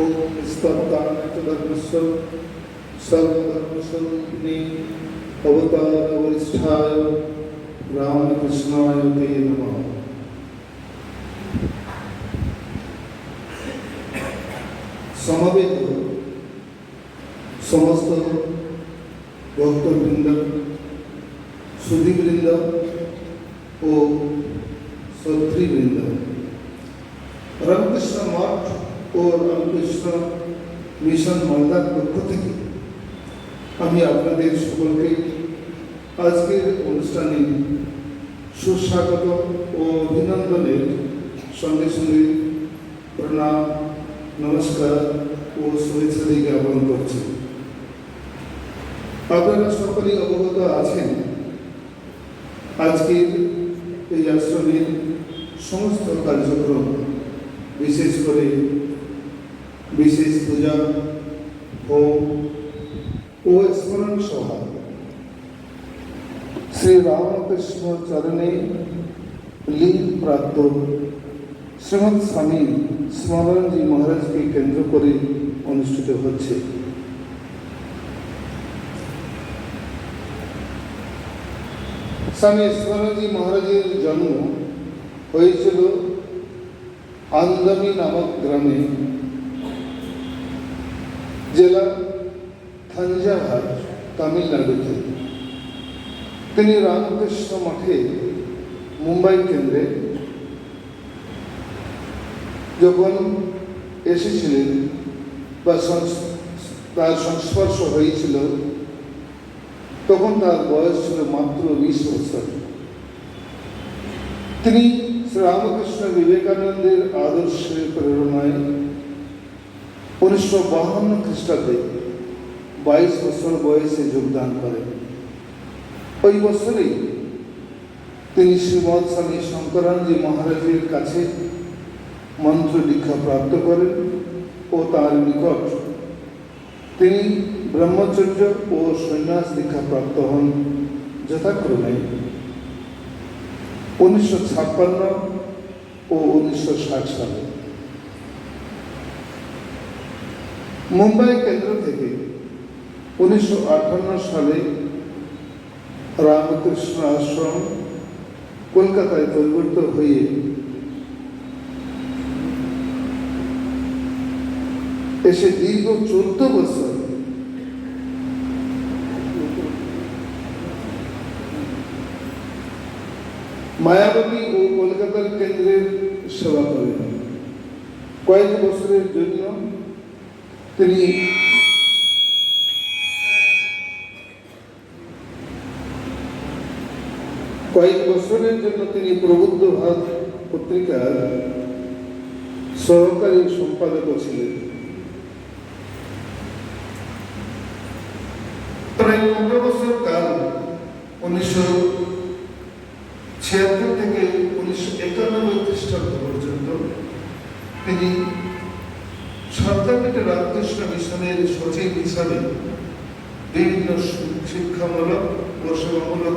ओम स्तब्धानतधर्मस्व सर्वधर्मस्वरूपिणे अवतार वरिष्ठाय रामकृष्णाय ते नमः সমবেত সমস্ত ভক্তবৃন্দ সুধীবৃন্দ ও শ্রদ্ধৃবৃন্দ মিশন মালদার পক্ষ থেকে আমি আপনাদের সকলকে আজকের অনুষ্ঠানে সুস্বাগত ও অভিনন্দনের সঙ্গে সঙ্গে প্রণাম, নমস্কার ও শুভেচ্ছা দিয়ে জ্ঞাপন করছি। আপনারা সকলেই অবগত আছেন, আজকের এই আশ্রমের সমস্ত কার্যক্রম, বিশেষ করে বিশেষ পূজা ও স্মরণ সভা। শ্রী রামকৃষ্ণ চরণে লীন প্রাপ্ত শ্রীমৎ স্বামী স্মরণজি মহারাজকে কেন্দ্র করে অনুষ্ঠিত হচ্ছে। স্বামী স্মরণজি মহারাজের জন্ম হয়েছিল আন্দামি নামক গ্রামে জেলা থাঞ্জাভার তামিলনাড়ুতে। তিনি রামকৃষ্ণ মঠে মুম্বাই কেন্দ্রে যখন এসেছিলেন বা তার সংস্পর্শ হয়েছিল, তখন তার বয়স ছিল মাত্র বিশ বছর। তিনি শ্রীরামকৃষ্ণ বিবেকানন্দের আদর্শে প্রেরণায় উনিশশো বাহান্ন খ্রিস্টাব্দে বাইশ বছর বয়সে যোগদান করেন। ওই বছরেই তিনি শ্রীমৎ স্বামী শঙ্করানজি মহারাজের কাছে মন্ত্র দীক্ষা প্রাপ্ত করেন ও তার নিকট তিনি ব্রহ্মচর্য ও সন্ন্যাস দীক্ষা প্রাপ্ত হন যথাক্রমে। উনিশশো ছাপ্পান্ন ও উনিশশো ষাট সালে। মুম্বাই কেন্দ্র থেকে উনিশশো আটান্ন সালে রামকৃষ্ণ আশ্রম কলকাতায় পরিবর্তিত হয়ে এসে দীর্ঘ চোদ্দ বছর মায়াবতী ও কলকাতার কেন্দ্রের সেবা করেন। কয়েক বছরের জন্য তিনি কয়েক বছরের জন্য তিনি প্রবুদ্ধ ভারত পত্রিকার সহকারী সম্পাদক ছিলেন। পনেরো বছর কাল উনিশশো ছিয়াত্তর থেকে উনিশশো একানব্বই খ্রিস্টাব্দ পর্যন্ত তিনি সরকারপেটে রামকৃষ্ণ মিশনের সচিব হিসাবে বিভিন্ন শিক্ষামূলক ও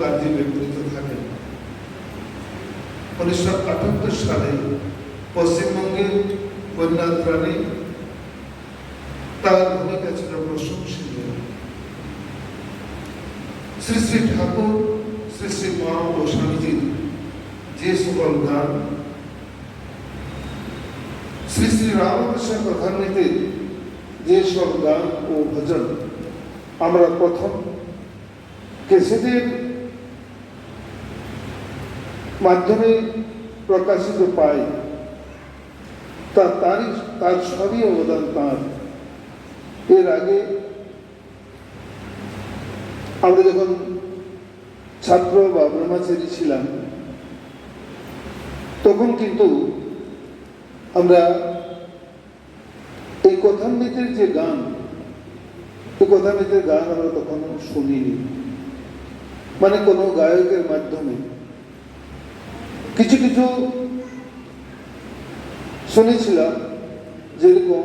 কার্যে ব্যবহৃত থাকেন। উনিশশো আটাত্তর সালে পশ্চিমবঙ্গের বন্যা ত্রাণে তার ভূমিকা ছিল প্রশংসনীয়। শ্রী শ্রী ঠাকুর, শ্রী শ্রী মা ও স্বামীজির যে সকল গান শ্রী শ্রী রামকৃষ্ণ কথান্বিতে যে সব গান ও ভজন আমরা প্রথম কেসেটের মাধ্যমে প্রকাশিত পাই, তা তারই, তার সবই অবদান তাঁর। এর আগে আমরা যখন ছাত্র বা ব্রহ্মচারী ছিলাম, তখন কিন্তু আমরা এই কথামৃতের যে গান, এই কথামৃতের গান আমরা তখনও শুনিনি। মানে কোনো গায়কের মাধ্যমে। কিছু কিছু শুনেছিলাম, যেরকম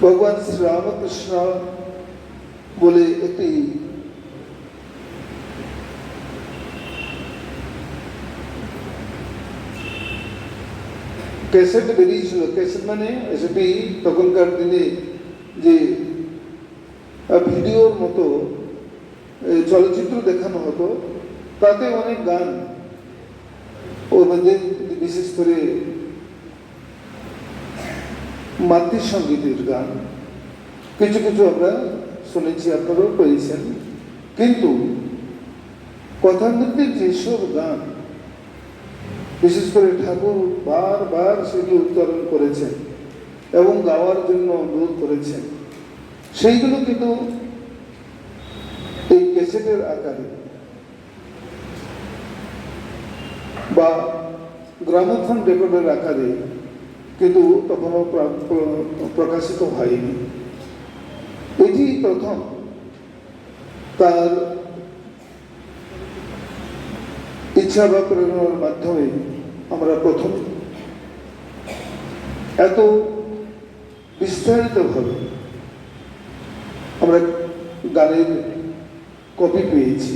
ভগবান শ্রী রামকৃষ্ণ বলে একটি ক্যাসেট বেরিয়েছিল ক্যাসেট মানে সেটি তখনকার দিনে যে ভিডিওর মতো চলচ্চিত্র দেখানো হতো তাতে অনেক গান ওর মধ্যে বিশেষ করে মাতৃসঙ্গীতের গান কিছু কিছু আমরা শুনেছি আপনারাও পেয়েছেন কিন্তু কথামৃতের যেসব গান বিশেষ করে ঠাকুর বারবার সেগুলো উচ্চারণ করেছেন এবং গাওয়ার জন্য অনুরোধ করেছেন। সেইগুলো কিন্তু এই ক্যাসেটের আকারে বা গ্রামোফোন রেকর্ডের আকারে কিন্তু তখনও প্রকাশিত হয়নি। এটি প্রথম তার ইচ্ছা বা প্রেরণার মাধ্যমে আমরা প্রথম এত বিস্তারিতভাবে আমরা গানের কপি পেয়েছি।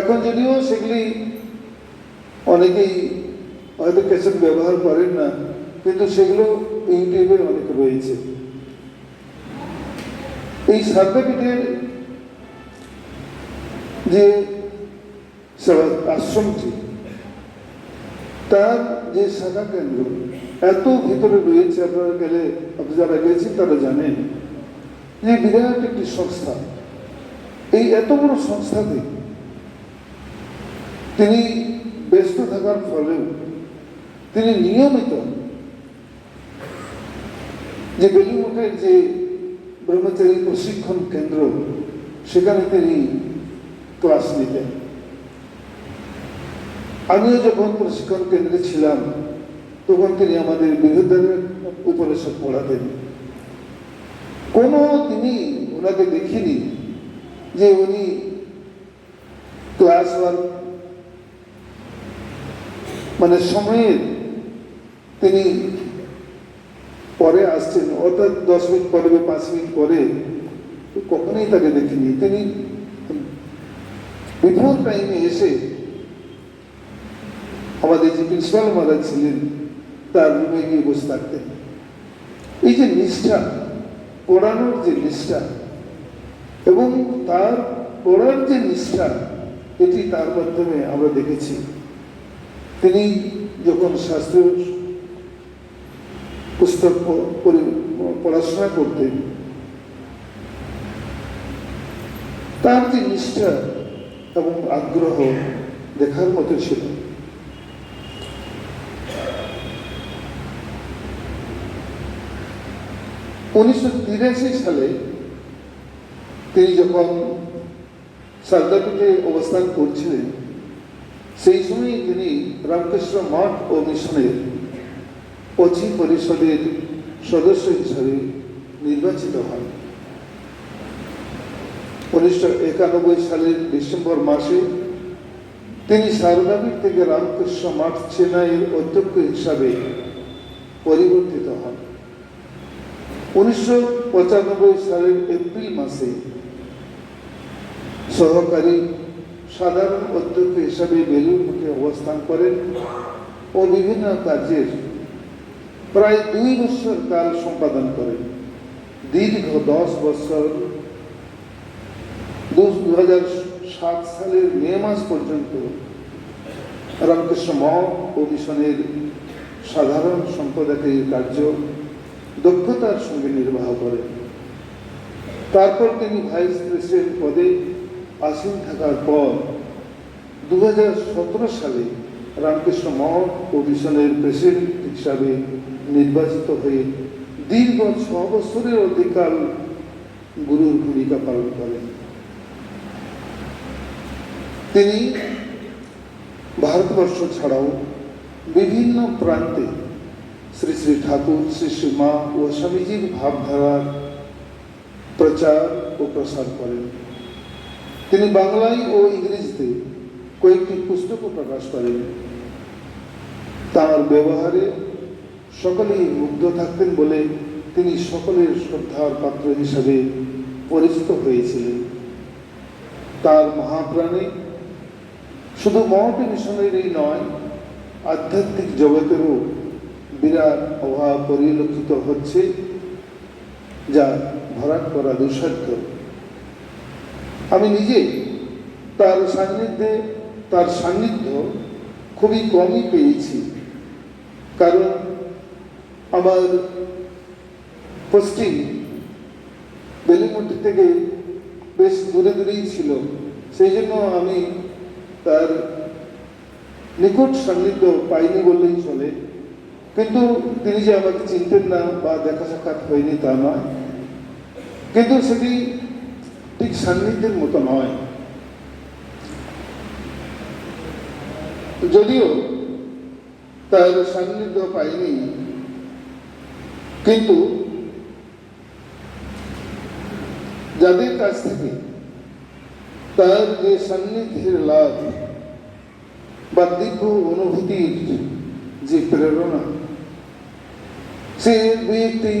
এখন যদিও সেগুলি অনেকেই হয়তো ক্যাসেট ব্যবহার করেন না, কিন্তু সেগুলো ইউটিউবে অনেক রয়েছে। এই সার্টিফিকেটে যে আশ্রমটি, তার যে শাখা কেন্দ্র, এত ভিতরে রয়েছে আপনারা গেলে যারা গেছেন তারা জানেন, যে বিরাট একটি সংস্থা। এই এত বড় সংস্থাতে তিনি ব্যস্ত থাকার ফলেও তিনি নিয়মিত যে বেলুমঠের যে ব্রহ্মচারী প্রশিক্ষণ কেন্দ্র, সেখানে তিনি ক্লাস নিতেন আমিও যখন প্রশিক্ষণ কেন্দ্রে ছিলাম, তখন তিনি আমাদের বিরুদ্ধের উপরে সব পড়াতেন। কোনো তিনি ওনাকে দেখিনি যে উনি ক্লাস ওয়ার্ক মানে সময়ের তিনি পরে আসছেন, অর্থাৎ দশ মিনিট পরে বা পাঁচ মিনিট পরে কখনোই তাকে দেখিনি। তিনি বিফোর টাইমে এসে আমাদের যে প্রিন্সিপাল মহারাজ ছিলেন তার রুমে গিয়ে বসে থাকতেন এই যে নিষ্ঠা, পড়ানোর যে নিষ্ঠা, এবং তার পড়ার যে নিষ্ঠা, এটি তার মাধ্যমে আমরা দেখেছি। তিনি যখন শাস্ত্রীয় পুস্তক পড়াশোনা করতেন, তার যে নিষ্ঠা এবং আগ্রহ দেখার মতো ছিল। উনিশশো তিরাশি সালে তিনি যখন সারদাপীঠে অবস্থান করছিলেন, সেই সময় তিনি রামকৃষ্ণ মঠ ও মিশনের অচি পরিষদের সদস্য হিসাবে নির্বাচিত হন। উনিশশো একানব্বই সালের ডিসেম্বর মাসে তিনি সারদাপীঠ থেকে রামকৃষ্ণ মঠ চেন্নাইয়ের অধ্যক্ষ হিসাবে পরিবর্তিত হন। উনিশশো পঁচানব্বই সালের এপ্রিল মাসে সহকারী সাধারণ অধ্যক্ষ হিসাবে বেলুর মঠে অবস্থান করেন ও বিভিন্ন কাজের প্রায় দুই বছর কাল সম্পাদন করেন। দীর্ঘ দশ বছর দু সাত সালের মে মাস পর্যন্ত রামকৃষ্ণ মঠ সাধারণ সম্পাদকের কার্য দক্ষতার সঙ্গে নির্বাহ করেন। তারপর তিনি ভাইস প্রেসিডেন্ট পদে আসীন থাকার পর দু হাজার সতেরো সালে রামকৃষ্ণ মঠ ও মিশনের প্রেসিডেন্ট হিসাবে নির্বাচিত হয়ে দীর্ঘ ছ বছরের অধিকাল গুরুর ভূমিকা পালন করেন। তিনি ভারতবর্ষ ছাড়াও বিভিন্ন প্রান্তে শ্রী শ্রী ঠাকুর, শ্রী শ্রী মা ও স্বামীজির ভাবধারার প্রচার ও প্রসার করেন। তিনি বাংলায় ও ইংরেজিতে কয়েকটি পুস্তকও প্রকাশ করেন। তার ব্যবহারে সকলেই মুগ্ধ থাকতেন বলে তিনি সকলের শ্রদ্ধার পাত্র হিসাবে পরিচিত হয়েছিলেন। তার মহাপ্রাণে শুধু মঠ মিশনেরই নয়, আধ্যাত্মিক জগতেরও বিরাট অভাব পরিলক্ষিত হচ্ছে, যা ভরাট করা দুঃসাধ্য। আমি নিজে তার সান্নিধ্যে, তার সান্নিধ্য খুবই কমই পেয়েছি, কারণ আমার পোস্টিং বেলিমুটি থেকে বেশ দূরে দূরেই ছিল। সেই জন্য আমি তার নিকট সান্নিধ্য পাইনি বললেই চলে। কিন্তু তিনি যে আমাকে চিনতেন না বা দেখা সাক্ষাৎ হয়নি তা নয়। কিন্তু সেটি ঠিক সান্নিধ্যের মতো নয়। যদিও তার সান্নিধ্য পাইনি, কিন্তু যাদের কাছ থেকে তার যে সান্নিধ্যের লাভ বা দিব্য অনুভূতির যে প্রেরণা, সে দুই একটি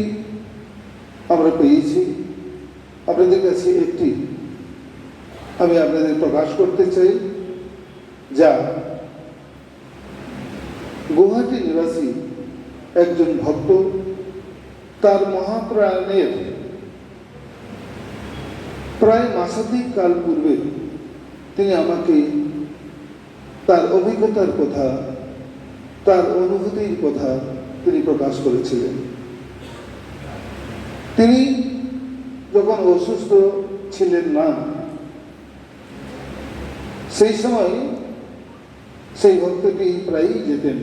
আমরা পেয়েছি। আপনাদের কাছে একটি আমি আপনাদের প্রকাশ করতে চাই, যা গুয়াহাটি নিবাসী একজন ভক্ত, তার মহাপ্রাণের প্রায় মাসাধিক কাল পূর্বে তিনি আমাকে তার অভিজ্ঞতার কথা, তার অনুভূতির কথা তিনি প্রকাশ করেছিলেন। তিনি যখন অসুস্থ ছিলেন না, সেই সময় সেই ভক্তটি প্রায়ই যেতেন।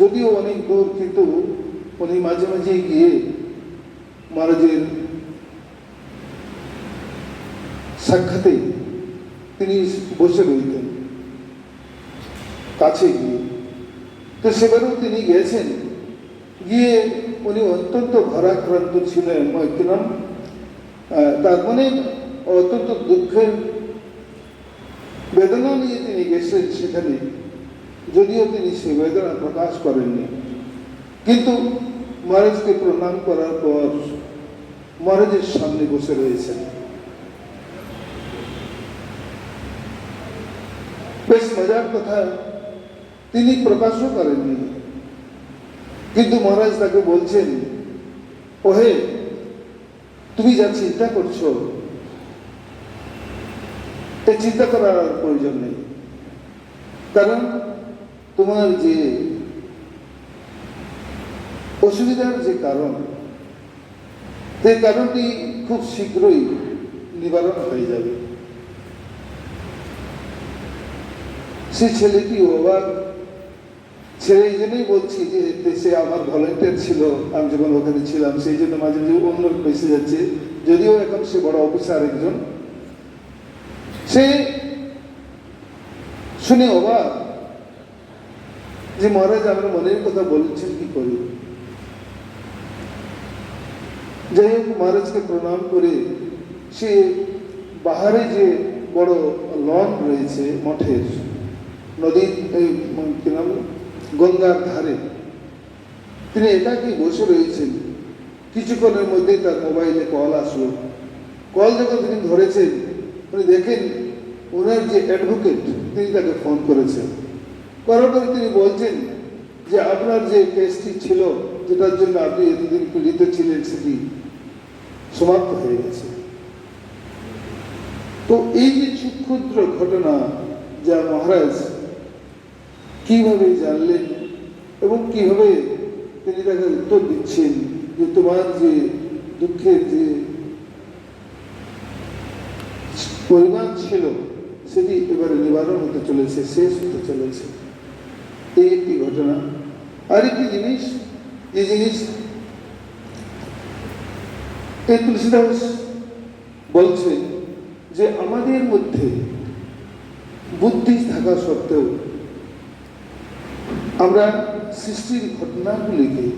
যদিও অনেক দূর, কিন্তু উনি মাঝে মাঝে গিয়ে মহারাজের সাক্ষাতে তিনি বসে রইতেন কাছে গিয়ে। তো সেবারেও তিনি গেছেন। গিয়ে উনি অত্যন্ত ভারাক্রান্ত ছিলেন কিরম তার মনে অত্যন্ত দুঃখের বেদনা নিয়ে তিনি গেছেন সেখানে। যদিও তিনি সে বেদনা প্রকাশ করেননি। কিন্তু মহারাজকে প্রণাম করার পর মহারাজের সামনে বসে রয়েছেন। বেশ মজার কথা। তিনি প্রকাশও করেননি। কিন্তু মহারাজ তাকে বলছেন, ওহে, তুমি যা চিন্তা করছ এই চিন্তা করার আর প্রয়োজন নেই। কারণ তোমার যে অসুবিধার যে কারণ সেই কারণটি খুব শীঘ্রই নিবারণ হয়ে যাবে। সে ছেলেটি অবাক ছেলে জন্যই বলছি যে দেশে আমার ভলেন্টিয়ার ছিল, আমি যখন ওখানে ছিলাম, সেই জন্য মাঝে মাঝে অন্য বেসে যাচ্ছে। যদিও এখন সে বড় অফিসার একজন সে শুনে অবাক যে মহারাজ আমরা মনের কথা বলছেন কি করি? যাই হোক, মহারাজকে প্রণাম করে সে বাহারে যে বড় লন রয়েছে মঠের নদীর এই কি নাম? গঙ্গার ধারে। তিনি একাকি বসে রয়েছেন। কিছুক্ষণের মধ্যেই তার মোবাইলে কল আসলো। কল যখন তিনি ধরেছেন, উনি দেখেন ওনার যে অ্যাডভোকেট, তিনি তাকে ফোন করেছেন। করার পরে তিনি বলছেন যে, আপনার যে কেসটি ছিল, যেটার জন্য আপনি এতদিন পীড়িত ছিলেন, সেটি সমাপ্ত হয়ে গেছে। তো এই যে ক্ষুদ্র ঘটনা যা মহারাজ কীভাবে জানলেন এবং কীভাবে তিনি তাকে উত্তর দিচ্ছেন যে তোমার যে দুঃখের যে পরিমাণ ছিল, সেটি এবারে নিবারণ হতে চলেছে, শেষ হতে চলেছে। এই একটি ঘটনা। আরেকটি জিনিস, যে জিনিস এই তুলসীদাস বলছে যে আমাদের মধ্যে বুদ্ধি থাকা সত্ত্বেও আমরা সৃষ্টির ঘটনাগুলিকে,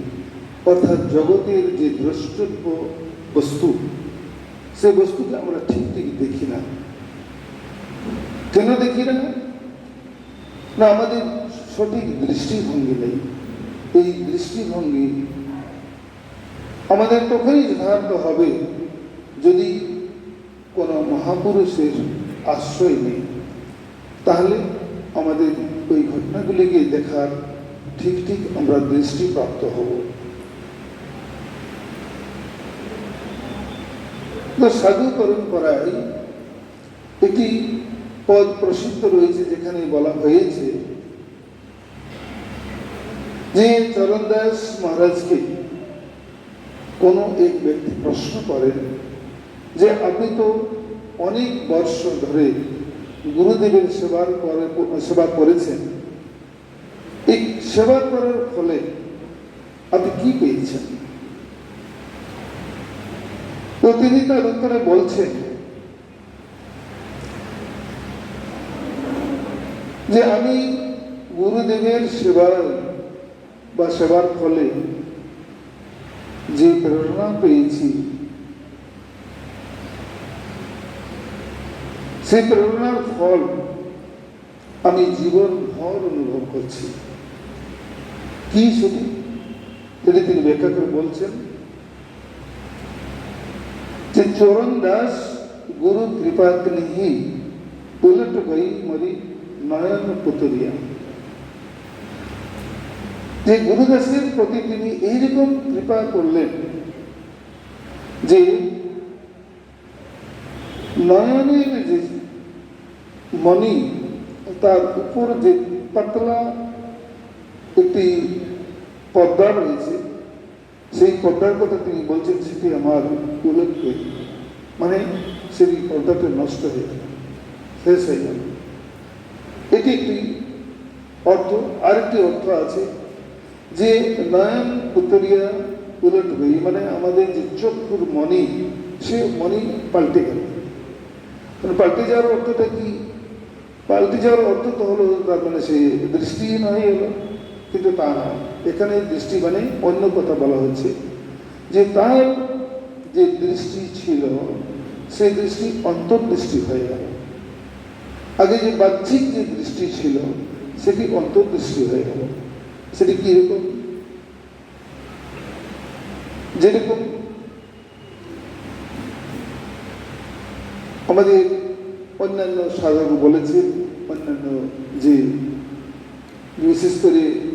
অর্থাৎ জগতের যে দ্রষ্টব্য বস্তু, সে বস্তুকে আমরা ঠিক ঠিক দেখি না। কেন দেখি না? না, আমাদের সঠিক দৃষ্টিভঙ্গি নেই। এই দৃষ্টিভঙ্গি আমাদের তখনই যথার্থ হবে যদি কোনো মহাপুরুষের আশ্রয় নেই। তাহলে আমাদের ওই ঘটনাগুলিকে দেখার ঠিক ঠিক আমরা দৃষ্টিপ্রাপ্ত হব। তো সাধুকরণ করায় একটি পদ প্রসিদ্ধ রয়েছে যেখানে বলা হয়েছে যে চরণদাস মহারাজকে কোনো এক ব্যক্তি প্রশ্ন করেন যে, আপনি তো অনেক বর্ষ ধরে গুরুদেবের সেবার সেবা করেছেন। সেবা করার ফলে আপনি কি পেয়েছেন? তো তিনি তার উত্তরে বলছেন যে আমি গুরুদেবের সেবার বা সেবার ফলে যে প্রেরণা পেয়েছি, সেই প্রেরণার ফল আমি জীবন ভর অনুভব করছি। কি সেটি তিনি তিনি ব্যাখ্যা করে বলছেন যে চরণ দাস গুরু কৃপাগ্নিহি উলট গই মরি নয়ন পুতুরিয়া যে গুরুদাসের প্রতি তিনি এইরকম কৃপা করলেন যে নয়নের যে মণি, তার উপর যে পাতলা একটি পর্দা রয়েছে। সেই পর্দার কথা তিনি বলছেন সেটি আমার উল্লেখ মানে সেই পর্দাটা নষ্ট হয়ে গেল, শেষ হয়ে গেল। এটি একটি অর্থ, আরেকটি অর্থ আছে যে, নয়ন উত্তরিয়া উলট হই মানে আমাদের যে চক্ষুর মণি, সে মণি পাল্টে গেল। মানে পাল্টে যাওয়ার অর্থটা কি? পাল্টে যাওয়ার অর্থ তো হলো, তার মানে সে দৃষ্টিহীন হয়ে গেল কিন্তু তা নয়। এখানে দৃষ্টি মানে অন্য কথা বলা হচ্ছে যে তার যে দৃষ্টি ছিল সেই দৃষ্টি অন্তর্দৃষ্টি হয়ে গেল। আগে যে বাহ্যিক যে দৃষ্টি ছিল, সেটি অন্তর্দৃষ্টি হয়ে গেল। সেটি কীরকম? যেরকম আমাদের অন্যান্য সাধক বলেছেন, অন্যান্য যে বিশেষ করে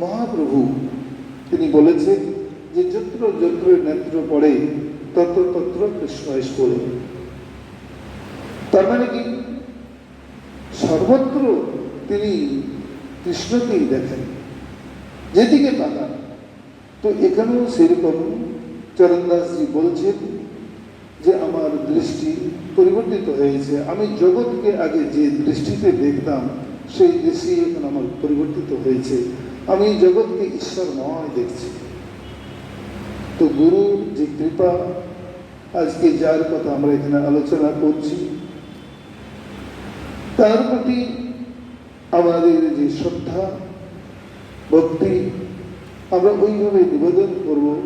মহাপ্রভু, তিনি বলেছেন যে যত্র যত্র নেত্র পড়ে, তত্র তত্র কৃষ্ণ স্কুল। তার মানে কি? সর্বত্র তিনি কৃষ্ণকেই দেখেন। যেদিকে তাকান, তো এখানেও সেরকম চরণদাসজি বলছেন যে আমার দৃষ্টি পরিবর্তিত হয়েছে। আমি জগৎকে আগে যে দৃষ্টিতে দেখতাম, সেই দৃষ্টি এখন আমার পরিবর্তিত হয়েছে। আমি জগৎকে ঈশ্বরময় দেখছি। তো গুরুর যে কৃপা, আজকে যার কথা আমরা এখানে আলোচনা করছি, তার প্রতি আমাদের যে শ্রদ্ধা, ভক্তি, আমরা ওইভাবে নিবেদন করব,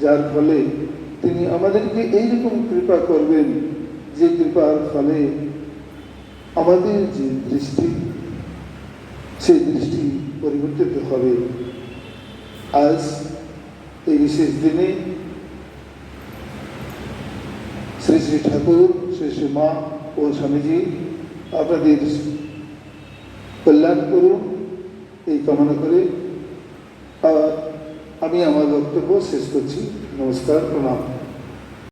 যার ফলে তিনি আমাদেরকে এইরকম কৃপা করবেন যে কৃপার ফলে আমাদের যে দৃষ্টি, সেই দৃষ্টি পরিবর্তিত হবে। আজ এই বিশেষ দিনে শ্রী শ্রী ঠাকুর, শ্রী শ্রী মা ও স্বামীজি আপনাদের কল্যাণ করুন, এই কামনা করে আমি আমার বক্তব্য শেষ করছি। নমস্কার, প্রণাম।